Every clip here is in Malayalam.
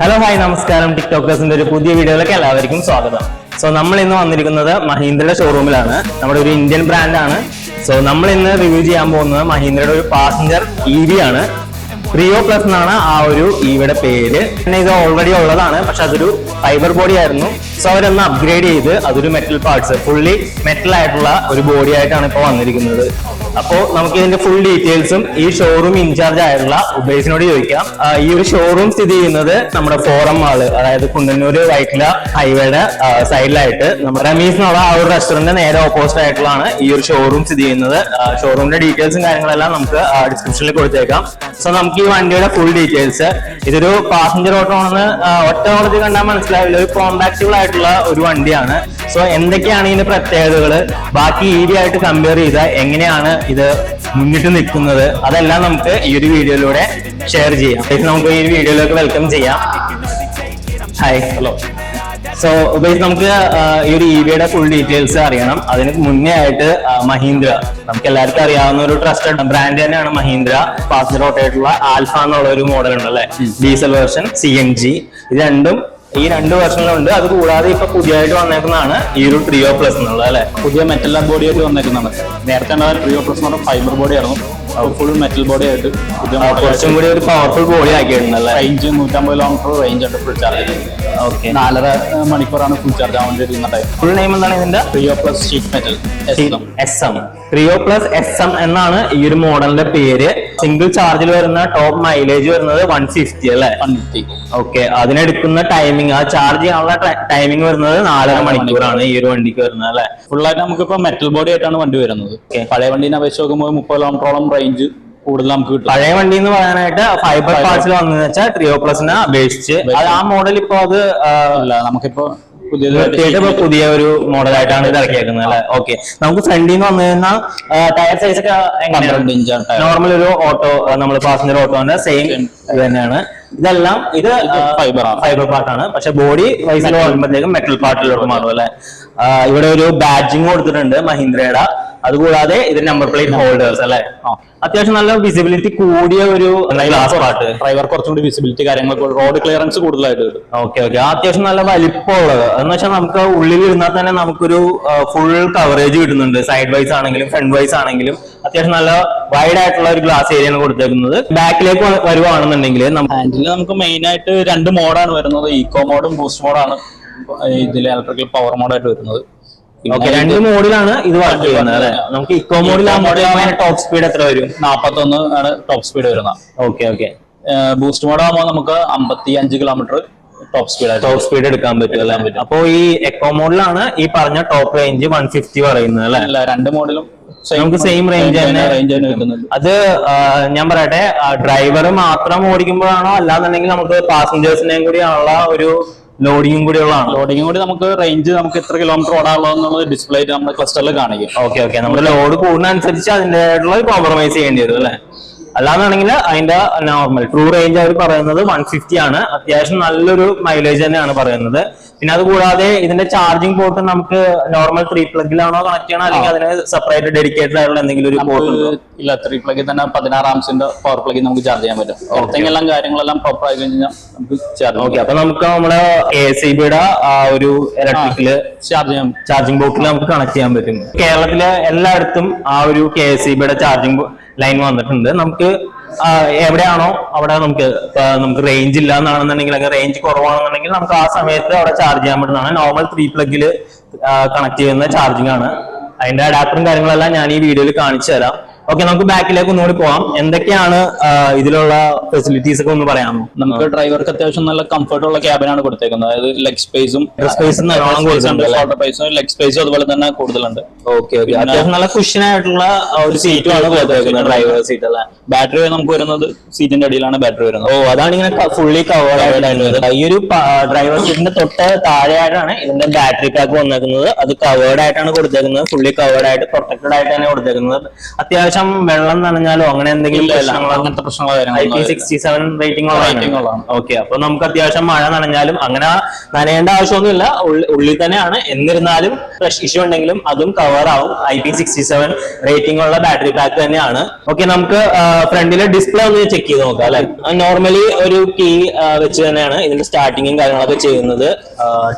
hello hi നമസ്കാരം. ടിക്ടോക്കേഴ്സിന്റെ ഒരു പുതിയ വീഡിയോയിലേക്ക് എല്ലാവർക്കും സ്വാഗതം. സോ നമ്മൾ ഇന്ന് വന്നിരിക്കുന്നത് മഹീന്ദ്രയുടെ ഷോറൂമിലാണ് നമ്മുടെ ഒരു ഇന്ത്യൻ ബ്രാൻഡാണ് സോ നമ്മൾ ഇന്ന് റിവ്യൂ ചെയ്യാൻ പോകുന്നത് മഹീന്ദ്രയുടെ ഒരു പാസഞ്ചർ ഇ വി ആണ്. പ്രിയോ പ്ലസ് എന്നാണ് ആ ഒരു ഇവിടെ പേര്. പിന്നെ ഇത് ഓൾറെഡി ഉള്ളതാണ്. പക്ഷെ അതൊരു ഫൈബർ ബോഡി ആയിരുന്നു. സോ അവരൊന്ന് അപ്ഗ്രേഡ് ചെയ്ത് അതൊരു മെറ്റൽ പാർട്സ് ഫുള്ളി മെറ്റൽ ആയിട്ടുള്ള ഒരു ബോഡി ആയിട്ടാണ് ഇപ്പോൾ വന്നിരിക്കുന്നത്. അപ്പോ നമുക്ക് ഇതിന്റെ ഫുൾ ഡീറ്റെയിൽസും ഈ ഷോറൂം ഇൻചാർജ് ആയിട്ടുള്ള ഉബേസിനോട് ചോദിക്കാം. ഈ ഒരു ഷോറൂം സ്ഥിതി ചെയ്യുന്നത് നമ്മുടെ ഫോറം മാൾ അതായത് കുണ്ടന്നൂര് വൈറ്റില ഹൈവേയുടെ സൈഡിലായിട്ട് നമ്മുടെ റമീസ് എന്നുള്ള ആ ഒരു റെസ്റ്റോറന്റ് നേരെ ഓപ്പോസിറ്റ് ആയിട്ടുള്ളതാണ് ഈ ഒരു ഷോറൂം സ്ഥിതി ചെയ്യുന്നത്. ഷോറൂമിന്റെ ഡീറ്റെയിൽസും കാര്യങ്ങളെല്ലാം നമുക്ക് ഡിസ്ക്രിപ്ഷനിൽ കൊടുത്തേക്കാം. സോ നമുക്ക് ഈ വണ്ടിയുടെ ഫുൾ ഡീറ്റെയിൽസ് ഇതൊരു പാസഞ്ചർ ഓട്ടോ ആണെന്ന് ഒറ്റ ഓടത്തിൽ കണ്ടാൽ മനസ്സിലാവില്ല. ഒരു കോമ്പാക്റ്റബിൾ ആയിട്ടുള്ള ഒരു വണ്ടിയാണ്. സോ എന്തൊക്കെയാണ് ഇതിന്റെ പ്രത്യേകതകൾ ബാക്കി ഏരിയ ആയിട്ട് കമ്പയർ ചെയ്ത എങ്ങനെയാണ് ഇത് മുന്നിട്ട് നിൽക്കുന്നത്. അതെല്ലാം നമുക്ക് ഈ ഒരു വീഡിയോയിലൂടെ ഷെയർ ചെയ്യാം. നമുക്ക് ഈ വീഡിയോയിലേക്ക് വെൽക്കം ചെയ്യാം. ഹായ് ഹലോ സോ ഉപയോഗിച്ച് നമുക്ക് ഈ ഒരു ഇ വിയുടെ ഫുൾ ഡീറ്റെയിൽസ് അറിയണം. അതിന് മുന്നേ ആയിട്ട് മഹീന്ദ്ര. നമുക്ക് എല്ലാവർക്കും അറിയാവുന്ന ഒരു ട്രസ്റ്റഡ് ബ്രാൻഡ് തന്നെയാണ് മഹീന്ദ്ര. പാസഞ്ചർ ഓട്ടോ ആയിട്ടുള്ള ആൽഫ എന്നുള്ള ഒരു മോഡൽ ഉണ്ട് അല്ലെ? Diesel version C N G ഇത് രണ്ടും ഈ രണ്ട് വേർഷനിലുണ്ട് അത് കൂടാതെ ഇപ്പൊ പുതിയതായിട്ട് വന്നേക്കുന്നതാണ് ഈ ഒരു ട്രിയോ പ്ലസ് എന്നുള്ളത് അല്ലെ? പുതിയ മെറ്റൽ ബോഡി ആയിട്ട് വന്നേക്കുന്നതാണ്. നേരത്തെ ഉണ്ടായ ട്രിയോ പ്ലസ് എന്ന് പറഞ്ഞ ഫൈബർ ബോഡി ആയിരുന്നു. ഫുൾ മെറ്റൽ ബോഡി ആയിട്ട് കുറച്ചും കൂടി ഒരു പവർഫുൾ ബോഡി ആക്കിയിട്ടുണ്ട് അല്ലെ? റേഞ്ച് നൂറ്റമ്പത് കിലോമീറ്റർ റേഞ്ച് ഉണ്ട് ഫുൾ ചാർജ് ഓക്കെ നാലര മണിക്കൂറാണ് ഫുൾ ചാർജ് ആവേണ്ടി വേണ്ടി ടൈം ഫുൾ നെയിം എന്താണ് ഇതിന്റെ? Treo plus sheet metal S M Treo plus S M എന്നാണ് ഈ ഒരു മോഡലിന്റെ പേര്. സിംഗിൾ ചാർജിൽ വരുന്ന ടോപ്പ് മൈലേജ് വരുന്നത് വൺ ഫിഫ്റ്റി അല്ലേ? വൺ ഫിഫ്റ്റി ഓക്കെ അതിനെടുക്കുന്ന ടൈമിംഗ് ആ ചാർജ് ചെയ്യാനുള്ള ടൈമിംഗ് വരുന്നത് നാലര മണിക്കൂറാണ് ഈ ഒരു വണ്ടിക്ക് വരുന്നത് അല്ലെ? ഫുള്ളായിട്ട് നമുക്കിപ്പോ മെറ്റൽ ബോഡി ആയിട്ടാണ് വണ്ടി വരുന്നത്. പഴയ വണ്ടീനെ അപേക്ഷിച്ച് നോക്കുമ്പോൾ മുപ്പത് കിലോമീറ്ററോളം റേഞ്ച് കൂടുതൽ നമുക്ക് കിട്ടും. പഴയ വണ്ടി എന്ന് പറയാനായിട്ട് ഫൈബർ പാർട്സിൽ വന്നതെന്ന് വെച്ചാൽ ട്രിയോ പ്ലസിനെ അപേക്ഷിച്ച്. അത് ആ മോഡൽ ഇപ്പോ അത് അല്ല നമുക്കിപ്പോ പുതിയ ഒരു മോഡലായിട്ടാണ് ഇത് ഇറക്കിയേക്കുന്നത് അല്ലെ? ഓക്കെ നമുക്ക് ഫ്രണ്ടിൽ നിന്ന് വന്നു കഴിഞ്ഞാൽ ടയർ സൈസ് ഒക്കെ പന്ത്രണ്ട് ഇഞ്ചാണ് നോർമൽ ഒരു ഓട്ടോ നമ്മൾ പാസഞ്ചർ ഓട്ടോന്റെ സെയിം ഇത് തന്നെയാണ്. ഇതെല്ലാം ഇത് ഫൈബർ ഫൈബർ പാർട്ട് ആണ്. പക്ഷെ ബോഡി വൈസിൽ വരുമ്പോഴത്തേക്കും മെറ്റൽ പാർട്ടിലോട്ട് മാറും അല്ലെ? ഇവിടെ ഒരു ബാഡ്ജിങ് കൊടുത്തിട്ടുണ്ട് മഹീന്ദ്രയുടെ. അതുകൂടാതെ ഇതിന് നമ്പർ പ്ലേറ്റ് ഹോൾഡേഴ്സ് അല്ലെ? അത്യാവശ്യം നല്ല വിസിബിലിറ്റി കൂടിയ ഒരു ഗ്ലാസ് പാട്ട് ഡ്രൈവർ കുറച്ചും കൂടി വിസിബിലിറ്റി കാര്യങ്ങളൊക്കെ റോഡ് ക്ലിയറൻസ് കൂടുതലായിട്ട് കിട്ടും. ഓക്കെ ഓക്കെ അത്യാവശ്യം നല്ല വലിപ്പമുള്ളത്. എന്ന് വെച്ചാൽ നമുക്ക് ഉള്ളിൽ ഇരുന്നാൽ തന്നെ നമുക്കൊരു ഫുൾ കവറേജ് കിട്ടുന്നുണ്ട്. സൈഡ് വൈസ് ആണെങ്കിലും ഫ്രണ്ട് വൈസ് ആണെങ്കിലും. അത്യാവശ്യം നല്ല വൈഡ് ആയിട്ടുള്ള ഒരു ഗ്ലാസ് ഏരിയ ആണ് കൊടുത്തേക്കുന്നത്. ബാക്കിലേക്ക് വരുവാണെന്നുണ്ടെങ്കിൽ ഹാൻഡിൽ നമുക്ക് മെയിൻ ആയിട്ട് രണ്ട് മോഡാണ് വരുന്നത്. ഈക്കോ മോഡും ബൂസ്റ്റ് മോഡാണ് ഇതിൽ ഇലക്ട്രിക്കൽ പവർ മോഡായിട്ട് വരുന്നത്. ഓക്കെ രണ്ട് മോഡിലാണ് ഇത് വർക്ക് ചെയ്യുന്നത് അല്ലെ? നമുക്ക് ഇക്കോ മോഡിൽ ടോപ്പ് സ്പീഡ് എത്ര വരും? നാപ്പത്തൊന്ന് ആണ് ടോപ്പ് സ്പീഡ് വരുന്നത്. ഓക്കെ ഓക്കെ ബൂസ്റ്റ് മോഡ് ആകുമ്പോൾ നമുക്ക് അമ്പത്തി അഞ്ച് kilometre top speed top speed എടുക്കാൻ പറ്റും അല്ലേ? അപ്പോ ഈ എക്കോ മോഡിലാണ് ഈ പറഞ്ഞ ടോപ്പ് റേഞ്ച് വൺ ഫിഫ്റ്റി പറയുന്നത് അല്ലെ? അല്ല രണ്ട് മോഡലും നമുക്ക് സെയിം റേഞ്ച് തന്നെ റേഞ്ച് തന്നെ കിട്ടുന്നുണ്ട് അത് ഞാൻ പറയട്ടെ ഡ്രൈവർ മാത്രം ഓടിക്കുമ്പോഴാണോ അല്ലാന്നുണ്ടെങ്കിൽ നമുക്ക് പാസഞ്ചേഴ്സിനെയും കൂടി ഉള്ള ഒരു ലോഡിങ്ങും കൂടി ഉള്ളതാണ് ലോഡിങ് കൂടി നമുക്ക് റേഞ്ച് നമുക്ക് എത്ര കിലോമീറ്റർ ഓടാനുള്ളത് ഡിസ്പ്ലേ ആയിട്ട് നമ്മുടെ ക്ലസ്റ്ററിൽ കാണിക്കും. Okay okay. നമ്മുടെ ലോഡ് കൂടുന്നതനുസരിച്ച് അതിന്റെതായിട്ടുള്ള കോംപ്രമൈസ് ചെയ്യേണ്ടി വരും അല്ലെ? അല്ലാന്നാണെങ്കിൽ അതിന്റെ നോർമൽ ട്രൂ റേഞ്ച് അവർ പറയുന്നത് വൺ ഫിഫ്റ്റി ആണ്. അത്യാവശ്യം നല്ലൊരു മൈലേജ് തന്നെയാണ് പറയുന്നത്. പിന്നെ അത് കൂടാതെ ഇതിന്റെ ചാർജിങ് പോർട്ട് നമുക്ക് നോർമൽ ത്രീ പ്ലഗിലാണോ കണക്ട് ചെയ്യണം അല്ലെങ്കിൽ അതിന് സെപ്പറേറ്റ് ഡെഡിക്കേറ്റഡ് ആയിട്ടുള്ള എന്തെങ്കിലും ഒരു പോർട്ട് ഇല്ല ത്രീ പ്ലഗിൽ തന്നെ പതിനാറ് ആംസിന്റെ പവർ പ്ലഗിൽ നമുക്ക് ചാർജ് ചെയ്യാൻ പറ്റും. എല്ലാം കാര്യങ്ങളെല്ലാം പ്രോപ്പർ ആയി കഴിഞ്ഞാൽ നമുക്ക് ചാർജ് ഓക്കെ അപ്പൊ നമുക്ക് നമ്മുടെ എ സി ബിയുടെ ആ ഒരു ഇലക്ട്രിക്കിൽ ചാർജ് ചെയ്യാം ചാർജിങ് ബോക്സിൽ നമുക്ക് കണക്ട് ചെയ്യാൻ പറ്റും. കേരളത്തിലെ എല്ലായിടത്തും ആ ഒരു കെ എസ് സി ബിയുടെ ചാർജിംഗ് ലൈൻ വന്നിട്ടുണ്ട്. നമുക്ക് എവിടെയാണോ അവിടെ നമുക്ക് നമുക്ക് റേഞ്ച് ഇല്ല എന്നാണെന്നുണ്ടെങ്കിൽ അല്ലെങ്കിൽ റേഞ്ച് കുറവാണെന്നുണ്ടെങ്കിൽ നമുക്ക് ആ സമയത്ത് അവിടെ ചാർജ് ചെയ്യാൻ പറ്റുന്നതാണ്. നോർമൽ ത്രീ പ്ലഗിൽ കണക്ട് ചെയ്യുന്ന ചാർജിങ് ആണ്. അതിന്റെ അഡാപ്റ്ററും കാര്യങ്ങളെല്ലാം ഞാൻ ഈ വീഡിയോയിൽ കാണിച്ചു തരാം. ഓക്കെ നമുക്ക് ബാക്കിലേക്ക് ഒന്നുകൂടി പോവാം. എന്തൊക്കെയാണ് ഇതിലുള്ള ഫെസിലിറ്റീസ് ഒക്കെ ഒന്ന് പറയാമോ? നമുക്ക് ഡ്രൈവർക്ക് അത്യാവശ്യം നല്ല കംഫർട്ട് ഉള്ള ക്യാബിനാണ് കൊടുത്തേക്കുന്നത്. അതായത് ലെഗ് സ്പേസും? സ്പേസും ലെഗ് സ്പേസും അതുപോലെ തന്നെ കൂടുതലുണ്ട്. ഓക്കെ ഓക്കെ അത്യാവശ്യം നല്ല കുഷൻ ആയിട്ടുള്ള ഒരു സീറ്റും ആണ് കൊടുത്തേക്കുന്നത്. ഡ്രൈവർ സീറ്റ് അല്ലെ? ബാറ്ററി നമുക്ക് വരുന്നത് സീറ്റിന്റെ അടിയിലാണ് ബാറ്ററി വരുന്നത്. ഓ അതാണ് ഇങ്ങനെ ഫുള്ളി കവേർഡ് ആയിട്ടാണ് ഈ ഒരു ഡ്രൈവർ സീറ്റിന്റെ തൊട്ട് താഴെയായിട്ടാണ് ഇതിന്റെ ബാറ്ററി പാക്ക് വന്നേക്കുന്നത്. അത് കവേർഡ് ആയിട്ടാണ് കൊടുത്തേക്കുന്നത്. ഫുള്ളി കവേർഡ് ആയിട്ട് പ്രൊട്ടക്റ്റഡ് ആയിട്ടാണ് കൊടുത്തേക്കുന്നത്. അത്യാവശ്യം വെള്ളം നനഞ്ഞാലോ അങ്ങനെ എന്തെങ്കിലും അങ്ങനത്തെ പ്രശ്നങ്ങളോ ഐ കാര്യങ്ങളൊന്നും P sixty seven rating. Okay അപ്പൊ നമുക്ക് അത്യാവശ്യം മഴ നനഞ്ഞാലും അങ്ങനെ നനയേണ്ട ആവശ്യമൊന്നുമില്ല. ഉള്ളിൽ തന്നെയാണ്. എന്നിരുന്നാലും ഫ്രഷ് ഇഷ്യൂ ഉണ്ടെങ്കിലും അതും കവർ ആവും. I P sixty seven rating ഉള്ള ബാറ്ററി പാക്ക് തന്നെയാണ്. ഓക്കെ നമുക്ക് ഫ്രണ്ടിലെ ഡിസ്പ്ലേ ഒന്ന് ചെക്ക് ചെയ്ത് നോക്കാം അല്ലെ? നോർമലി ഒരു കീ വെച്ച് തന്നെയാണ് ഇതിന്റെ സ്റ്റാർട്ടിങ്ങും കാര്യങ്ങളൊക്കെ ചെയ്യുന്നത്.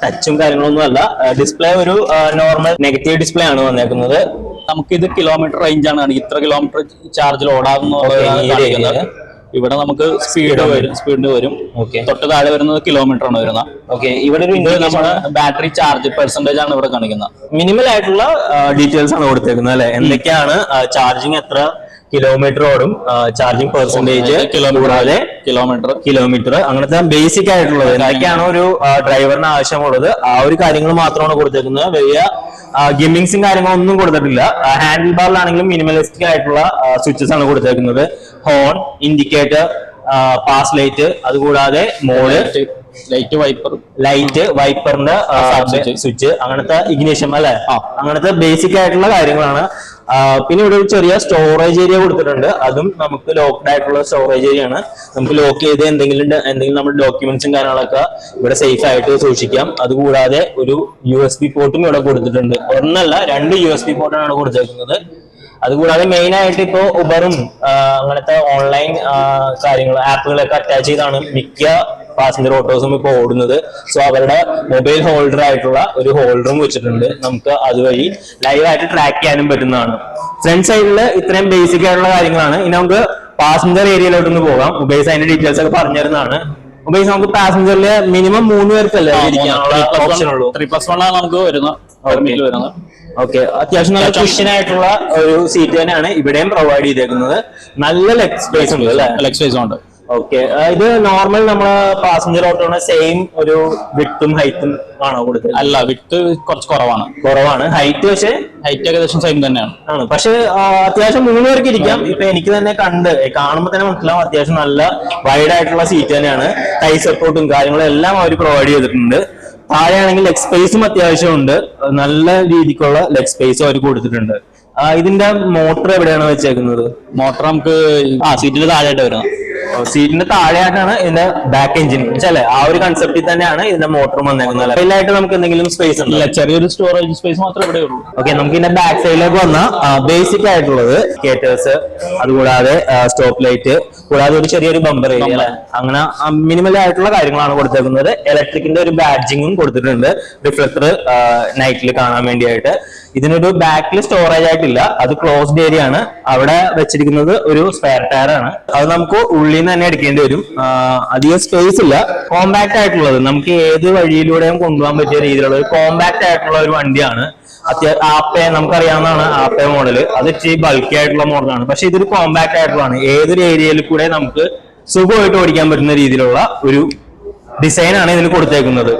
ടച്ചും കാര്യങ്ങളൊന്നും അല്ല ഡിസ്പ്ലേ ഒരു നോർമൽ നെഗറ്റീവ് ഡിസ്പ്ലേ ആണ് വന്നേക്കുന്നത്. നമുക്ക് ഇത് കിലോമീറ്റർ റേഞ്ച് ആണ്. കാണിക്കുന്നത് ഇത്ര കിലോമീറ്റർ ചാർജിൽ ഓടാകുന്ന. ഇവിടെ നമുക്ക് സ്പീഡ് വരും സ്പീഡ് വരും. ഓക്കെ തൊട്ട് താഴെ വരുന്നത് കിലോമീറ്റർ ആണ് വരുന്നത്. ഓക്കെ ഇവിടെ നമ്മുടെ ബാറ്ററി ചാർജ് പെർസെന്റേജ് ആണ് ഇവിടെ കാണിക്കുന്നത്. മിനിമൽ ആയിട്ടുള്ള ഡീറ്റെയിൽസ് ആണ് കൊടുത്തേക്കുന്നത് അല്ലെ? എന്തൊക്കെയാണ് ചാർജിങ് എത്ര കിലോമീറ്റർ ഓടും ചാർജിങ് പെർസെന്റേജ് കൂടാതെ കിലോമീറ്റർ കിലോമീറ്റർ അങ്ങനത്തെ ബേസിക് ആയിട്ടുള്ളത്. എന്തൊക്കെയാണോ ഒരു ഡ്രൈവറിന് ആവശ്യമുള്ളത്. ആ ഒരു കാര്യങ്ങൾ മാത്രമാണ് കൊടുത്തേക്കുന്നത്. വലിയ ഗിമ്മിങ്സും കാര്യങ്ങളൊന്നും കൊടുത്തിട്ടില്ല. ഹാൻഡിൽ ബാറിലാണെങ്കിലും മിനിമലിസ്റ്റിക് ആയിട്ടുള്ള സ്വിച്ചസ് ആണ് കൊടുത്തേക്കുന്നത്. ഹോൺ ഇൻഡിക്കേറ്റർ പാസ് ലൈറ്റ് അതുകൂടാതെ മോഡ് ലൈറ്റ് വൈപ്പർ ലൈറ്റ് വൈപ്പറിന്റെ സ്വിച്ച് അങ്ങനത്തെ ഇഗ്നീഷ്യം അല്ലെ? അങ്ങനത്തെ ബേസിക് ആയിട്ടുള്ള കാര്യങ്ങളാണ്. പിന്നെ ഇവിടെ ഒരു ചെറിയ സ്റ്റോറേജ് ഏരിയ കൊടുത്തിട്ടുണ്ട്. അതും നമുക്ക് ലോക്ക്ഡ് ആയിട്ടുള്ള സ്റ്റോറേജ് ഏരിയ ആണ്. നമുക്ക് ലോക്ക് ചെയ്ത് എന്തെങ്കിലും എന്തെങ്കിലും നമ്മുടെ ഡോക്യുമെന്റ്സും കാര്യങ്ങളൊക്കെ ഇവിടെ സേഫ് ആയിട്ട് സൂക്ഷിക്കാം. അതുകൂടാതെ ഒരു യു എസ് ബി പോർട്ടും ഇവിടെ കൊടുത്തിട്ടുണ്ട്. ഒന്നല്ല രണ്ട് യു എസ് ബി പോർട്ടാണ് ഇവിടെ കൊടുത്തേക്കുന്നത് അതുകൂടാതെ മെയിൻ ആയിട്ട് ഇപ്പോ ഉബറും അങ്ങനത്തെ ഓൺലൈൻ കാര്യങ്ങൾ ആപ്പുകളൊക്കെ അറ്റാച്ച് ചെയ്താണ് മിക്ക പാസഞ്ചർ ഓട്ടോസും ഇപ്പോൾ ഓടുന്നത്. സോ അവരുടെ മൊബൈൽ ഹോൾഡർ ആയിട്ടുള്ള ഒരു ഹോൾഡറും വെച്ചിട്ടുണ്ട്. നമുക്ക് അതുവഴി ലൈവ് ആയിട്ട് ട്രാക്ക് ചെയ്യാനും പറ്റുന്നതാണ്. ഫ്രണ്ട് സൈഡിൽ ഇത്രയും ബേസിക് ആയിട്ടുള്ള കാര്യങ്ങളാണ്. ഇനി നമുക്ക് പാസഞ്ചർ ഏരിയയിലോട്ടൊന്ന് പോകാം. ഉബൈസ് അതിന്റെ ഡീറ്റെയിൽസ് ഒക്കെ പറഞ്ഞു തരുന്നതാണ് ഉബൈസ് നമുക്ക് പാസഞ്ചറിൽ മിനിമം മൂന്ന് പേർക്കല്ലേ ഇരിക്കാനുള്ള ഓപ്ഷൻ ഉള്ളൂ. ത്രീ പ്ലസ് വൺ ആണ് നമുക്ക് വരുന്നത്. ഓക്കെ അത്യാവശ്യം നല്ല ക്വസ്റ്റ്യൻ ആയിട്ടുള്ള ഒരു സീറ്റ് തന്നെയാണ് ഇവിടെയും പ്രൊവൈഡ് ചെയ്തേക്കുന്നത്. നല്ല ലെഗ് സ്പേസ് ഉണ്ട് അല്ലെ? ലെഗ് സ്പേസ് ഉണ്ട്. ഓക്കെ ഇത് നോർമൽ നമ്മളെ പാസഞ്ചർ ഓട്ടോ സെയിം ഒരു വിട്ടും ഹൈറ്റും ആണോ കൊടുക്കുന്നത് അല്ല വിട്ട് കുറച്ച് കുറവാണ്. കുറവാണ്. ഹൈറ്റ് പക്ഷേ ഹൈറ്റ് ഏകദേശം സെയിം തന്നെയാണ്. ആണ്. പക്ഷെ അത്യാവശ്യം മൂന്ന് പേർക്ക് ഇരിക്കാം. ഇപ്പൊ എനിക്ക് തന്നെ കണ്ട് കാണുമ്പോൾ തന്നെ മനസ്സിലാവും അത്യാവശ്യം നല്ല വൈഡ് ആയിട്ടുള്ള സീറ്റ് തന്നെയാണ്. ടൈ സപ്പോർട്ടും കാര്യങ്ങളും എല്ലാം അവർ പ്രൊവൈഡ് ചെയ്തിട്ടുണ്ട്. താഴെയാണെങ്കിൽ ലെഗ് സ്പേസും അത്യാവശ്യമുണ്ട്. നല്ല രീതിക്കുള്ള ലെഗ് സ്പേസും അവർ കൊടുത്തിട്ടുണ്ട്. ഇതിന്റെ മോട്ടർ എവിടെയാണ് വെച്ചേക്കുന്നത്? മോട്ടർ നമുക്ക് ആ. സീറ്റിൽ താഴെയായിട്ട് വരുന്നത് സീറ്റിന്റെ താഴെയായിട്ടാണ് ഇതിന്റെ ബാക്ക് എഞ്ചിൻ അല്ലെ ആ ഒരു കൺസെപ്റ്റിൽ തന്നെയാണ് ഇതിന്റെ മോട്ടർ വന്നേക്കുന്നത് അതിലായിട്ട് നമുക്ക് എന്തെങ്കിലും സ്പേസ് ഉണ്ട്? ഇല്ല ചെറിയൊരു സ്റ്റോറേജ് സ്പേസ് മാത്രമേ ഇവിടെ ഉള്ളൂ. ഓക്കെ നമുക്ക് ഇതിന്റെ ബാക്ക് സൈഡിലേക്ക് വന്ന ബേസിക് ആയിട്ടുള്ളത് കേറ്റേഴ്സ് അതുകൂടാതെ സ്റ്റോപ്പ് ലൈറ്റ് കൂടാതെ ഒരു ചെറിയൊരു ബമ്പർ ഏരിയ അങ്ങനെ മിനിമൽ ആയിട്ടുള്ള കാര്യങ്ങളാണ് കൊടുത്തേക്കുന്നത്. ഇലക്ട്രിക്കിന്റെ ഒരു ബാഡ്ജിങ്ങും കൊടുത്തിട്ടുണ്ട്. റിഫ്ലക്ടർ നൈറ്റിൽ കാണാൻ വേണ്ടിയായിട്ട്. ഇതിനൊരു ബാക്കിൽ സ്റ്റോറേജ് ആയിട്ടില്ല. അത് ക്ലോസ്ഡ് ഏരിയ ആണ്. അവിടെ വെച്ചിരിക്കുന്നത് ഒരു സ്പെയർ ടയർ ആണ്. അത് നമുക്ക് ഉള്ളിൽ നിന്ന് തന്നെ എടുക്കേണ്ടി വരും. അധികം സ്പേസ് ഇല്ല. കോമ്പാക്ട് ആയിട്ടുള്ളത്. നമുക്ക് ഏത് വഴിയിലൂടെയും കൊണ്ടുപോകാൻ പറ്റിയ രീതിയിലുള്ള കോമ്പാക്ട് ആയിട്ടുള്ള ഒരു വണ്ടിയാണ്. അത്യാവശ്യം ആപ്പേ നമുക്കറിയാവുന്നതാണ് ആപ്പേ മോഡൽ അത് ഇച്ചിരി ബൾക്കി ആയിട്ടുള്ള മോഡലാണ് പക്ഷെ ഇതൊരു കോമ്പാക്ട് ആയിട്ടുള്ളതാണ്. ഏതൊരു ഏരിയയിൽ കൂടെ നമുക്ക് സുഖമായിട്ട് ഓടിക്കാൻ പറ്റുന്ന രീതിയിലുള്ള ഒരു ഡിസൈൻ ആണ് ഇതിന് കൊടുത്തേക്കുന്നത്.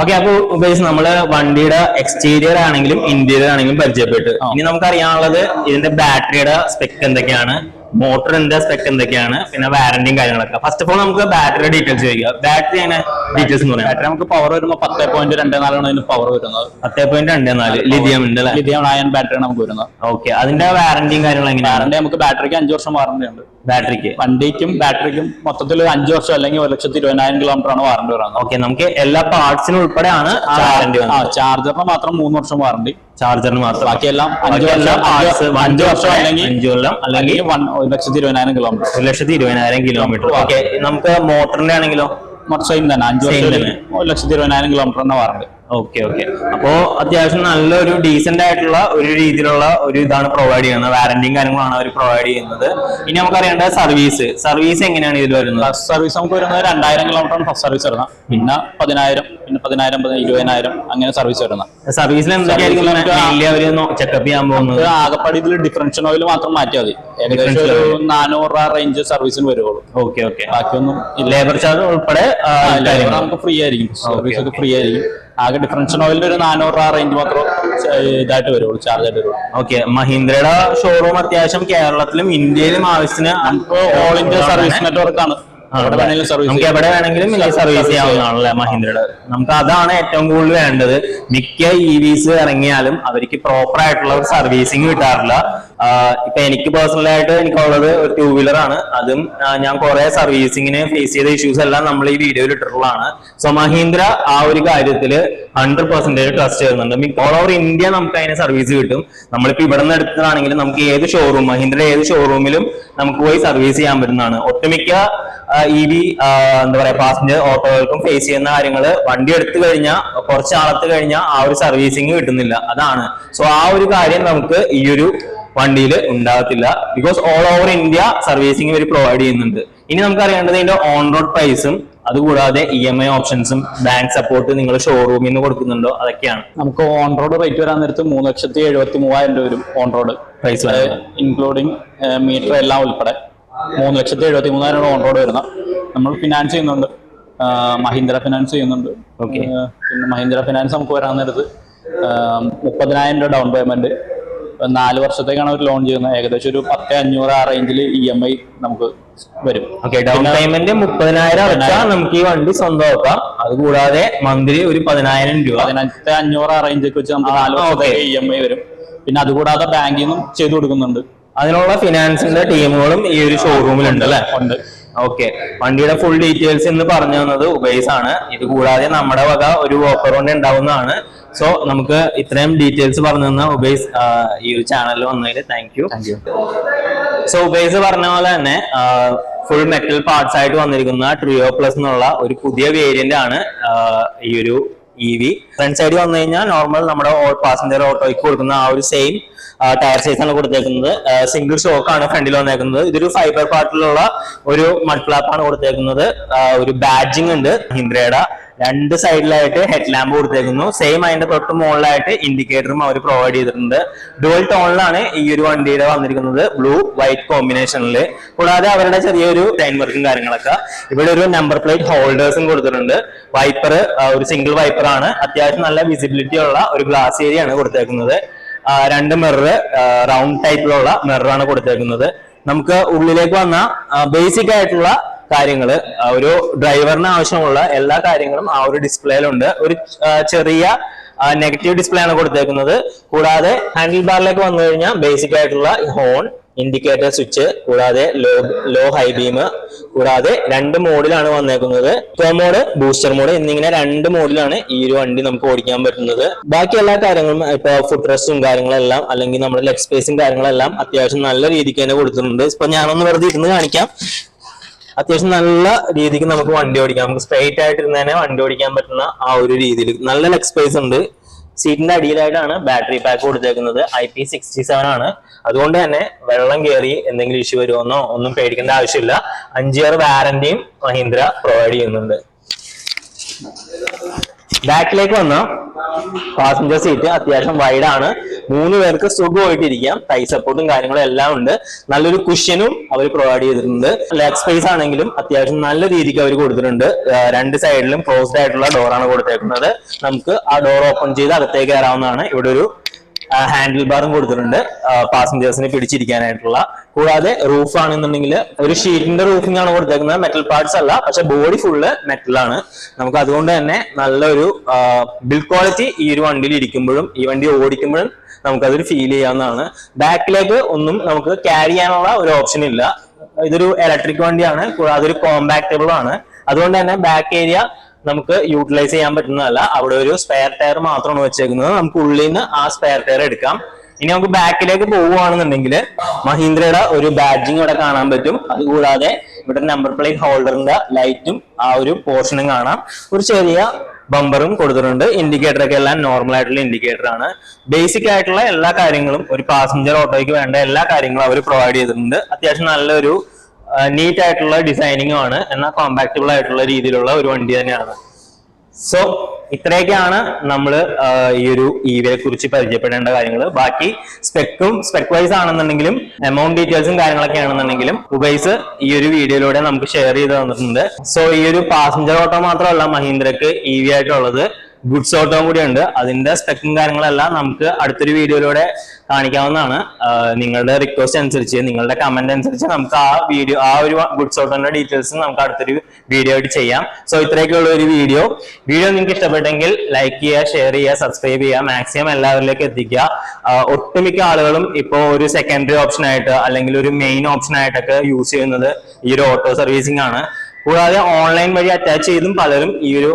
ഓക്കെ അപ്പൊ ഉപയോഗിച്ച് നമ്മൾ വണ്ടിയുടെ എക്സ്റ്റീരിയർ ആണെങ്കിലും ഇന്റീരിയർ ആണെങ്കിലും പരിചയപ്പെട്ടു. ഇനി നമുക്ക് അറിയാനുള്ളത് ഇതിന്റെ ബാറ്ററിയുടെ സ്പെക് എന്തൊക്കെയാണ്? മോട്ടറിന്റെ സ്പെക്ക് എന്തൊക്കെയാണ് പിന്നെ വാറന്റിയും കാര്യങ്ങളൊക്കെ. ഫസ്റ്റ് ഓഫ് ഓൾ നമുക്ക് ബാറ്ററിയുടെ ഡീറ്റെയിൽസ് ചോദിക്കാം. ബാറ്ററി അങ്ങനെ ഡീറ്റെയിൽസ് എന്ന് പറയാം? ബാറ്ററി നമുക്ക് പവർ വരുമ്പോൾ പത്ത് പോയിന്റ് രണ്ട് നാലാണ് അതിന് പവർ വരുന്നത്. പത്ത് പോയിന്റ് രണ്ട് നാല് ലിഥിയം ഉണ്ട് ലിഥിയം അയൺ ബാറ്ററി നമുക്ക് വരുന്നത്. ഓക്കെ അതിന്റെ വാറന്റിയും കാര്യങ്ങളും എങ്ങനെയാണ്? വാറണ്ടി നമുക്ക് ബാറ്ററിക്ക് അഞ്ച് വർഷം വാറന്റി ഉണ്ട്. ബാറ്ററിക്ക് വണ്ടിക്കും ബാറ്ററിക്കും മൊത്തത്തിൽ അഞ്ച് വർഷം അല്ലെങ്കിൽ ഒരു ലക്ഷത്തി ഇരുപതിനായിരം കിലോമീറ്റർ ആണ് വാറന്റി വരുന്നത്. ഓക്കെ നമുക്ക് എല്ലാ പാർട്സിനും ഉൾപ്പെടെയാണ് വാറന്റി ചാർജറിന് മാത്രം മൂന്ന് വർഷം വാറണ്ടി ചാർജറിന് മാത്രം. ബാക്കിയെല്ലാം അഞ്ച് വർഷം അല്ലെങ്കിൽ അഞ്ച് കൊല്ലം അല്ലെങ്കിൽ ഒരു ലക്ഷത്തി ഇരുപതിനായിരം കിലോമീറ്റർ ഒരു ലക്ഷത്തി ഇരുപതിനായിരം കിലോമീറ്റർ ഓക്കെ നമുക്ക് മോട്ടറിന്റെ ആണെങ്കിലോ? മോട്ടർ സെയിം തന്നെ. അഞ്ച് വർഷം. ഒരു ലക്ഷത്തി ഇരുപതിനായിരം കിലോമീറ്റർ തന്നെ പറഞ്ഞത് ഓക്കെ ഓക്കെ അപ്പോ അത്യാവശ്യം നല്ലൊരു ഡീസെന്റ് ആയിട്ടുള്ള ഒരു രീതിയിലുള്ള ഒരു ഇതാണ് പ്രൊവൈഡ് ചെയ്യുന്നത്. വാറന്റിയും കാര്യങ്ങളാണ് അവർ പ്രൊവൈഡ് ചെയ്യുന്നത്. ഇനി നമുക്ക് അറിയേണ്ട സർവീസ് സർവീസ് എങ്ങനെയാണ് ഇതിൽ വരുന്നത്? ഫസ്റ്റ് സർവീസ് നമുക്ക് വരുന്നത് രണ്ടായിരം കിലോമീറ്റർ ഫസ്റ്റ് സർവീസ് വരുന്നത്. പിന്നെ പതിനായിരം. പിന്നെ പതിനായിരം പതി- ഇരുപതിനായിരം അങ്ങനെ സർവീസ് വരുന്ന സർവീസിൽ ചെക്കപ്പ് ചെയ്യാൻ പോകുന്നത്? ആകപ്പാടി ഇതിൽ ഡിഫറൻഷ്യൽ ഓയിൽ മാത്രം മാറ്റിയാൽ മതി. ഏകദേശം ഒരു. നാനൂറ് രൂപ റേഞ്ച് സർവീസിന് വരുള്ളൂ ഓക്കെ ഓക്കെ ബാക്കിയൊന്നും ലേബർ ചാർജ് ഉൾപ്പെടെ. നമുക്ക് ഫ്രീ ആയിരിക്കും. സർവീസ് ഒക്കെ ഫ്രീ ആയിരിക്കും. ആകെ ഡിഫറൻഷ്യൽ ഓയിലിന്റെ ഒരു നാനൂറ് രൂപ റേഞ്ച് മാത്രം ഇതായിട്ട് വരുള്ളൂ ചാർജ് ആയിട്ട് വരുള്ളൂ ഓക്കെ മഹീന്ദ്രയുടെ ഷോറൂം അത്യാവശ്യം കേരളത്തിലും ഇന്ത്യയിലും ആവശ്യത്തിന് ഓൾ ഇന്ത്യ സർവീസ് നെറ്റ്വർക്ക് ആണ്. നമുക്ക് എവിടെ വേണമെങ്കിലും സർവീസ് ചെയ്യാവുന്നതാണല്ലേ മഹീന്ദ്രയുടെ നമുക്ക് അതാണ് ഏറ്റവും കൂടുതൽ വേണ്ടത്. മിക്ക ഇ വിസ് ഇറങ്ങിയാലും അവർക്ക് പ്രോപ്പർ ആയിട്ടുള്ള ഒരു സർവീസിങ് കിട്ടാറില്ല. ഇപ്പൊ എനിക്ക് പേഴ്സണൽ ആയിട്ട് എനിക്കുള്ളത് ഒരു ടൂ വീലർ ആണ്. അതും ഞാൻ കുറെ സർവീസിങ്ങിന് ഫേസ് ചെയ്ത ഇഷ്യൂസ് എല്ലാം നമ്മൾ ഈ വീഡിയോയിൽ ഇട്ടിട്ടുള്ളതാണ്. സോ മഹീന്ദ്ര ആ ഒരു കാര്യത്തിൽ ഹൺഡ്രഡ് പെർസെന്റേജ് ട്രസ്റ്റ് ചെയ്യുന്നുണ്ട്. ഓൾ ഓവർ ഇന്ത്യ നമുക്ക് അതിന് സർവീസ് കിട്ടും. നമ്മളിപ്പോ ഇവിടെ നിന്ന് എടുത്തതാണെങ്കിലും നമുക്ക് ഏത് ഷോറൂം മഹീന്ദ്ര ഏത് ഷോറൂമിലും നമുക്ക് പോയി സർവീസ് ചെയ്യാൻ പറ്റുന്നതാണ്. ഒട്ടുമിക്ക ഇ വി എന്താ പറയാ പാസഞ്ചർ ഓട്ടോകൾക്കും ഫേസ് ചെയ്യുന്ന കാര്യങ്ങൾ വണ്ടി എടുത്തു കഴിഞ്ഞാൽ കുറച്ച് ആളത്ത് കഴിഞ്ഞാൽ ആ ഒരു സർവീസിങ് കിട്ടുന്നില്ല. അതാണ്. സോ ആ ഒരു കാര്യം നമുക്ക് ഈ ഒരു വണ്ടിയിൽ ഉണ്ടാകത്തില്ല. Because all over India servicing ഇവർ പ്രൊവൈഡ് ചെയ്യുന്നുണ്ട്. ഇനി നമുക്ക് അറിയേണ്ടത് ഇതിന്റെ ഓൺ റോഡ് പ്രൈസും അതുകൂടാതെ ഇ എം ഐ ഓപ്ഷൻസും ബാങ്ക് സപ്പോർട്ട് നിങ്ങൾ ഷോറൂമിൽ നിന്ന് കൊടുക്കുന്നുണ്ടോ അതൊക്കെയാണ്. നമുക്ക് ഓൺ റോഡ് റേറ്റ് വരാൻ നേരത്ത് മൂന്ന് ലക്ഷത്തി എഴുപത്തി മൂവായിരം രൂപ വരും on road price including meter എല്ലാം ഉൾപ്പെടെ. മൂന്ന് ലക്ഷത്തി എഴുപത്തി മൂന്നായിരം ഓൺ റോഡ് വരുന്ന. നമ്മൾ ഫിനാൻസ് ചെയ്യുന്നുണ്ട്. മഹീന്ദ്ര ഫിനാൻസ് ചെയ്യുന്നുണ്ട്. പിന്നെ മഹീന്ദ്ര ഫിനാൻസ് നമുക്ക് വരാൻ നേരത്ത് മുപ്പതിനായിരം രൂപ ഡൗൺ പേയ്മെന്റ് നാല് വർഷത്തേക്കാണ് അവർ ലോൺ ചെയ്യുന്നത്. ഏകദേശം ഒരു പത്ത് അഞ്ഞൂറ് ആ റേഞ്ചിൽ ഇ എം ഐ നമുക്ക് വരും. ഓക്കെ ഡൗൺ പേയ്മെന്റ് മുപ്പതിനായിരം അടച്ചാൽ നമുക്ക് ഈ വണ്ടി സ്വന്തമാക്കാം. അതുകൂടാതെ മന്ത്ലി ഒരു പതിനായിരം രൂപ. പതിനഞ്ച് അഞ്ഞൂറ് ആ റേഞ്ചൊക്കെ വെച്ച് നമുക്ക് നാല് വർഷത്തേക്ക് ഇ എം ഐ വരും. പിന്നെ അതുകൂടാതെ ബാങ്കിൽ നിന്നും ചെയ്തു കൊടുക്കുന്നുണ്ട്. അതിനുള്ള ഫിനാൻസിന്റെ ടീമുകളും ഈ ഒരു ഷോറൂമിലുണ്ട് അല്ലെ ഉണ്ട്. ഓക്കെ വണ്ടിയുടെ ഫുൾ ഡീറ്റെയിൽസ് എന്ന് പറഞ്ഞു തന്നത് ഉബൈസ് ആണ്. ഇത് കൂടാതെ നമ്മുടെ വക ഒരു ഓഫർ കൊണ്ട് ഉണ്ടാവുന്നതാണ്. സോ നമുക്ക് ഇത്രയും ഡീറ്റെയിൽസ് പറഞ്ഞു തന്ന ഉബൈസ് ഈ ഒരു ചാനലിൽ വന്നതിൽ താങ്ക് യു സോ ഉബൈസ് പറഞ്ഞ പോലെ തന്നെ ഫുൾ മെറ്റൽ പാർട്സ് ആയിട്ട് വന്നിരിക്കുന്ന ട്രിയോ പ്ലസ് എന്നുള്ള ഒരു പുതിയ വേരിയന്റ് ആണ് ഈ ഒരു ഇ വി ഫ്രണ്ട് സൈഡ് വന്നു കഴിഞ്ഞാൽ നോർമൽ നമ്മുടെ പാസഞ്ചർ ഓട്ടോയ്ക്ക് കൊടുക്കുന്ന ആ ഒരു സെയിം ടയർ സൈസ് ആണ് കൊടുത്തേക്കുന്നത്. സിംഗിൾ ഷോക്ക് ആണ് ഫ്രണ്ടിൽ വന്നേക്കുന്നത്. ഇതൊരു ഫൈബർ പാർട്ടിലുള്ള ഒരു മഡ് ഫ്ലാപ്പ് ആണ് കൊടുത്തേക്കുന്നത്. ഒരു ബാഡ്ജിങ് ഉണ്ട് ഹിന്ദ്രയുടെ. രണ്ട് സൈഡിലായിട്ട് ഹെഡ് ലാമ്പ് കൊടുത്തേക്കുന്നു. സെയിം അതിന്റെ തൊട്ട് മുകളിലായിട്ട് ഇൻഡിക്കേറ്ററും അവർ പ്രൊവൈഡ് ചെയ്തിട്ടുണ്ട്. ഡുവൽ ടോണിലാണ് ഈ ഒരു വണ്ടിയുടെ വന്നിരിക്കുന്നത്. ബ്ലൂ വൈറ്റ് കോമ്പിനേഷനിൽ കൂടാതെ അവരുടെ ചെറിയൊരു ടൈൻ വർക്കും കാര്യങ്ങളൊക്കെ. ഇവിടെ ഒരു നമ്പർ പ്ലേറ്റ് ഹോൾഡേഴ്സും കൊടുത്തിട്ടുണ്ട്. വൈപ്പർ ഒരു സിംഗിൾ വൈപ്പർ ആണ്. അത്യാവശ്യം നല്ല വിസിബിലിറ്റി ഉള്ള ഒരു ഗ്ലാസ് ഏരിയ ആണ് കൊടുത്തേക്കുന്നത്. രണ്ട് മിറർ റൗണ്ട് ടൈപ്പിലുള്ള മിററാണ് കൊടുത്തേക്കുന്നത്. നമുക്ക് ഉള്ളിലേക്ക് വന്ന ബേസിക് ആയിട്ടുള്ള കാര്യങ്ങൾ ആ ഒരു ഡ്രൈവറിന് ആവശ്യമുള്ള എല്ലാ കാര്യങ്ങളും ആ ഒരു ഡിസ്പ്ലേയിലുണ്ട് ഒരു ചെറിയ നെഗറ്റീവ് ഡിസ്പ്ലേ ആണ് കൊടുത്തേക്കുന്നത്. കൂടാതെ ഹാൻഡിൽ ബാറിലേക്ക് വന്നു കഴിഞ്ഞാൽ ബേസിക് ആയിട്ടുള്ള ഹോൺ ഇൻഡിക്കേറ്റർ സ്വിച്ച് കൂടാതെ ലോ ലോ ഹൈ ബീം കൂടാതെ രണ്ട് മോഡിലാണ് വന്നേക്കുന്നത്. പ്രോ മോഡ് ബൂസ്റ്റർ മോഡ് എന്നിങ്ങനെ രണ്ട് മോഡിലാണ് ഈ ഒരു വണ്ടി നമുക്ക് ഓടിക്കാൻ പറ്റുന്നത്. ബാക്കി എല്ലാ കാര്യങ്ങളും ഇപ്പൊ ഫുഡ് റെസ്റ്റും കാര്യങ്ങളെല്ലാം അല്ലെങ്കിൽ നമ്മുടെ ലെഗ് സ്പേസും കാര്യങ്ങളെല്ലാം അത്യാവശ്യം നല്ല രീതിക്ക് തന്നെ കൊടുത്തിട്ടുണ്ട്. ഇപ്പൊ ഞാനൊന്ന് വെറുതെ ഇരുന്ന് കാണിക്കാം. അത്യാവശ്യം നല്ല രീതിക്ക് നമുക്ക് വണ്ടി ഓടിക്കാം. നമുക്ക് സ്ട്രെയിറ്റ് ആയിട്ട് ഇരുന്ന് തന്നെ വണ്ടി ഓടിക്കാൻ പറ്റുന്ന ആ ഒരു രീതിയിൽ. നല്ല ലെഗ് സ്പേസ് ഉണ്ട്. സീറ്റിന്റെ അടിയിലായിട്ടാണ് ബാറ്ററി പാക്ക് കൊടുത്തേക്കുന്നത്. ഐ പി സിക്സ്റ്റി സെവൻ ആണ്. അതുകൊണ്ട് തന്നെ വെള്ളം കയറി എന്തെങ്കിലും ഇഷ്യൂ വരുമെന്നോ ഒന്നും പേടിക്കേണ്ട ആവശ്യമില്ല. അഞ്ച് ഇയർ വാറന്റിയും മഹീന്ദ്ര പ്രൊവൈഡ് ചെയ്യുന്നുണ്ട്. ബാക്കിലേക്ക് വന്ന പാസഞ്ചർ സീറ്റ് അത്യാവശ്യം വൈഡ് ആണ്. മൂന്ന് പേർക്ക് സുഖമായിട്ടിരിക്കാം ടൈ സപ്പോർട്ടും കാര്യങ്ങളും എല്ലാം ഉണ്ട്. നല്ലൊരു കുഷ്യനും അവർ പ്രൊവൈഡ് ചെയ്തിട്ടുണ്ട്. ലെഗ് സ്പേസ് ആണെങ്കിലും അത്യാവശ്യം നല്ല രീതിക്ക് അവർ കൊടുത്തിട്ടുണ്ട്. രണ്ട് സൈഡിലും ക്ലോസ്ഡ് ആയിട്ടുള്ള ഡോറാണ് കൊടുത്തേക്കുന്നത്. നമുക്ക് ആ ഡോർ ഓപ്പൺ ചെയ്ത് അകത്തേക്ക് കയറാവുന്നതാണ്. ഇവിടെ ഒരു ഹാൻഡിൽ ബാറും കൊടുത്തിട്ടുണ്ട്. പാസഞ്ചേഴ്സിനെ പിടിച്ചിരിക്കാനായിട്ടുള്ള. കൂടാതെ റൂഫ് ആണെന്നുണ്ടെങ്കിൽ ഒരു ഷീറ്റിന്റെ റൂഫിംഗ് ആണ് കൊടുത്തേക്കുന്നത്. മെറ്റൽ പാർട്സ് അല്ല പക്ഷെ ബോഡി ഫുള്ള് മെറ്റൽ ആണ്. നമുക്ക് അതുകൊണ്ട് തന്നെ നല്ലൊരു ബിൽഡ് ക്വാളിറ്റി ഈ ഒരു വണ്ടിയിൽ ഇരിക്കുമ്പോഴും ഈ വണ്ടി ഓടിക്കുമ്പോഴും നമുക്കതൊരു ഫീൽ ചെയ്യാവുന്നതാണ്. ബാക്കിലേക്ക് ഒന്നും നമുക്ക് ക്യാരി ചെയ്യാനുള്ള ഒരു ഓപ്ഷൻ ഇല്ല. ഇതൊരു ഇലക്ട്രിക് വണ്ടിയാണ് കൂടാതെ ഒരു കോമ്പാക്റ്റബിൾ ആണ്. അതുകൊണ്ട് തന്നെ ബാക്ക് ഏരിയ നമുക്ക് യൂട്ടിലൈസ് ചെയ്യാൻ പറ്റുന്നതല്ല. അവിടെ ഒരു സ്പെയർ ടയർ മാത്രമാണ് വെച്ചേക്കുന്നത്. നമുക്ക് ഉള്ളിൽ നിന്ന് ആ സ്പെയർ ടയർ എടുക്കാം. ഇനി നമുക്ക് ബാക്കിലേക്ക് പോവുകയാണെന്നുണ്ടെങ്കിൽ മഹീന്ദ്രയുടെ ഒരു ബാഡ്ജിങ് ഇവിടെ കാണാൻ പറ്റും. അതുകൂടാതെ ഇവിടെ നമ്പർ പ്ലേറ്റ് ഹോൾഡറിന്റെ ലൈറ്റും ആ ഒരു പോർഷനും കാണാം. ഒരു ചെറിയ ബമ്പറും കൊടുത്തിട്ടുണ്ട്. ഇൻഡിക്കേറ്റർ ഒക്കെ എല്ലാം നോർമൽ ആയിട്ടുള്ള ഇൻഡിക്കേറ്റർ ആണ്. ബേസിക് ആയിട്ടുള്ള എല്ലാ കാര്യങ്ങളും ഒരു പാസഞ്ചർ ഓട്ടോയ്ക്ക് വേണ്ട എല്ലാ കാര്യങ്ങളും അവർ പ്രൊവൈഡ് ചെയ്തിട്ടുണ്ട്. അത്യാവശ്യം നല്ലൊരു നീറ്റ് ആയിട്ടുള്ള ഡിസൈനിങ്ങും ആണ്. എന്നാൽ കോമ്പാക്റ്റബിൾ ആയിട്ടുള്ള രീതിയിലുള്ള ഒരു വണ്ടി തന്നെയാണ്. സോ ഇത്രയൊക്കെയാണ് നമ്മൾ ഈ ഒരു ഇവിയെ കുറിച്ച് പരിചയപ്പെടേണ്ട കാര്യങ്ങൾ ബാക്കി സ്പെക്കും സ്പെക് വൈസ് ആണെന്നുണ്ടെങ്കിലും എമൗണ്ട് ഡീറ്റെയിൽസും കാര്യങ്ങളൊക്കെ ആണെന്നുണ്ടെങ്കിലും ഉബൈസ് ഈ ഒരു വീഡിയോയിലൂടെ നമുക്ക് ഷെയർ ചെയ്ത് തന്നിട്ടുണ്ട്. സോ ഈ ഒരു പാസഞ്ചർ ഓട്ടോ മാത്രമല്ല മഹീന്ദ്രക്ക് ഇ വി ആയിട്ടുള്ളത്. ഗുഡ്സ് ഓട്ടോ കൂടി ഉണ്ട് അതിന്റെ സ്പെക്കും കാര്യങ്ങളെല്ലാം നമുക്ക് അടുത്തൊരു വീഡിയോയിലൂടെ കാണിക്കാവുന്നതാണ്. നിങ്ങളുടെ റിക്വസ്റ്റ് അനുസരിച്ച് നിങ്ങളുടെ കമന്റ് അനുസരിച്ച് നമുക്ക് ആ വീഡിയോ ആ ഒരു ഗുഡ്സ് ഓട്ടോന്റെ ഡീറ്റെയിൽസ് നമുക്ക് അടുത്തൊരു വീഡിയോ ആയിട്ട് ചെയ്യാം. സോ ഇത്രയൊക്കെയുള്ള ഒരു വീഡിയോ വീഡിയോ നിങ്ങൾക്ക് ഇഷ്ടപ്പെട്ടെങ്കിൽ ലൈക്ക് ചെയ്യുക ഷെയർ ചെയ്യുക സബ്സ്ക്രൈബ് ചെയ്യുക മാക്സിമം എല്ലാവരിലേക്ക് എത്തിക്കുക. ഒട്ടുമിക്ക ആളുകളും ഇപ്പോൾ ഒരു സെക്കൻഡറി ഓപ്ഷൻ ആയിട്ട് അല്ലെങ്കിൽ ഒരു മെയിൻ ഓപ്ഷൻ ആയിട്ടൊക്കെ യൂസ് ചെയ്യുന്നത് ഈ ഒരു ഓട്ടോ സർവീസിംഗ് ആണ്. കൂടാതെ ഓൺലൈൻ വഴി അറ്റാച്ച് ചെയ്തും പലരും ഈ ഒരു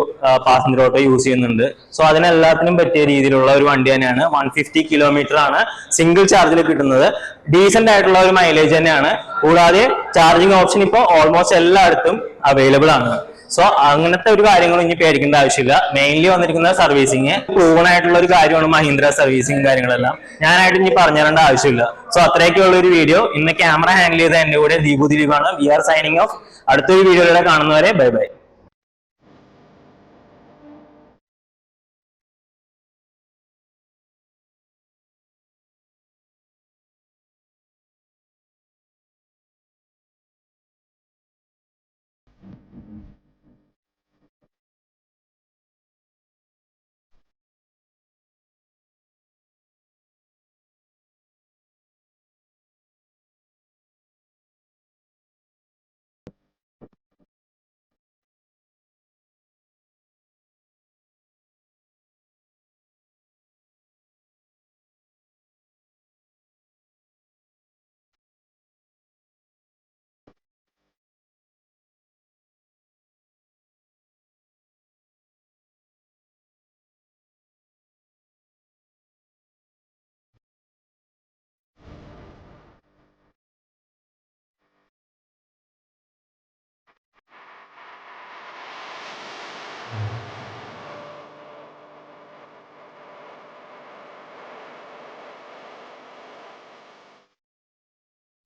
പാസഞ്ചർ ഓട്ടോ യൂസ് ചെയ്യുന്നുണ്ട്. സോ അതിനെല്ലാത്തിനും പറ്റിയ രീതിയിലുള്ള ഒരു വണ്ടി തന്നെയാണ്. വൺ ഫിഫ്റ്റി കിലോമീറ്റർ ആണ് സിംഗിൾ ചാർജിൽ കിട്ടുന്നത്. ഡീസെന്റ് ആയിട്ടുള്ള ഒരു മൈലേജ് തന്നെയാണ്. കൂടാതെ ചാർജിങ് ഓപ്ഷൻ ഇപ്പോൾ ഓൾമോസ്റ്റ് എല്ലായിടത്തും അവൈലബിൾ ആണ്. സോ അങ്ങനത്തെ ഒരു കാര്യങ്ങളും ഇനി പേടിക്കേണ്ട ആവശ്യമില്ല. മെയിൻലി വന്നിരിക്കുന്ന സർവീസിങ് പ്രൂവൺ ആയിട്ടുള്ള ഒരു കാര്യമാണ് മഹീന്ദ്ര സർവീസിങ് കാര്യങ്ങളെല്ലാം. ഞാനായിട്ട് ഇനി പറഞ്ഞു തരേണ്ട ആവശ്യമില്ല. സോ അത്രയൊക്കെയുള്ള ഒരു വീഡിയോ ഇന്ന് ക്യാമറ ഹാൻഡിൽ ചെയ്ത എന്റെ കൂടെ ദീപു ദിലീപാണ്. വി ആർ സൈനിങ് ഓഫ് അടുത്തൊരു വീഡിയോയിലൂടെ കാണുന്നവരെ ബൈ ബൈ